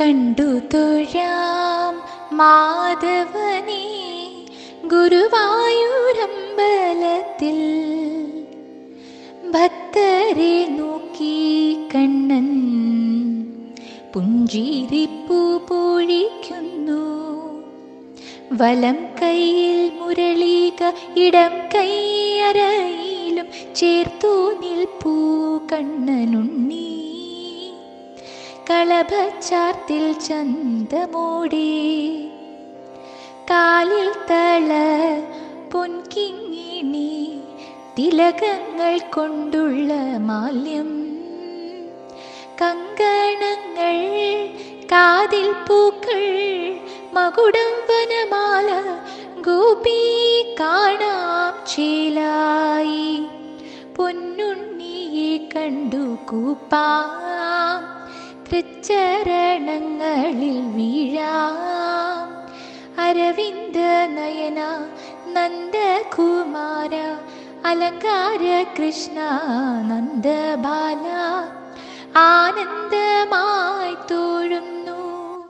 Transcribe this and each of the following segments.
കണ്ടു തൊഴാം മാധവനെ ഗുരുവായൂരമ്പലത്തിൽ. ഭക്തരെ നോക്കി കണ്ണൻ പുഞ്ചിരിപ്പൂ പൊഴിക്കുന്നു. വലം കയ്യിൽ മുരളിക ഇടം കൈയരയിലും ചേർത്തു നിൽപ്പൂ കണ്ണനുണ്ണി. കളഭച്ചാർത്തിൽ ചന്തമോടെ. കാലിൽ തള പൊൻകിങ്ങിണി തിലകങ്ങൾ കൊണ്ടുള്ള മാല്യം. കങ്കണങ്ങൾ കാതിൽ പൂക്കൾ മകുടം വനമാല ഗോപി കാണാം ചേലായി. പൊന്നുണ്ണിയെ കണ്ടു കൂപ്പാം തൃച്ചരണങ്ങളിൽ വീഴാം. അരവിന്ദ നയന നന്ദകുമാര അലങ്കാര കൃഷ്ണ നന്ദബാല ആനന്ദമായി തോഴുന്നു.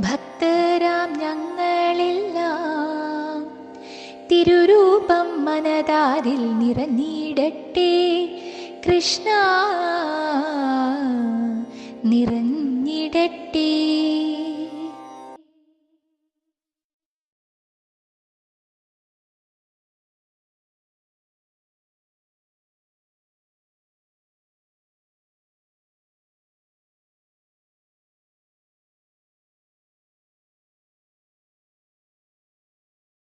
ഭക്തരാം ഞങ്ങളെല്ലാം തിരുരൂപം മനതാരിൽ നിറഞ്ഞിടട്ടെ. കൃഷ്ണ നിറഞ്ഞിടട്ടെ.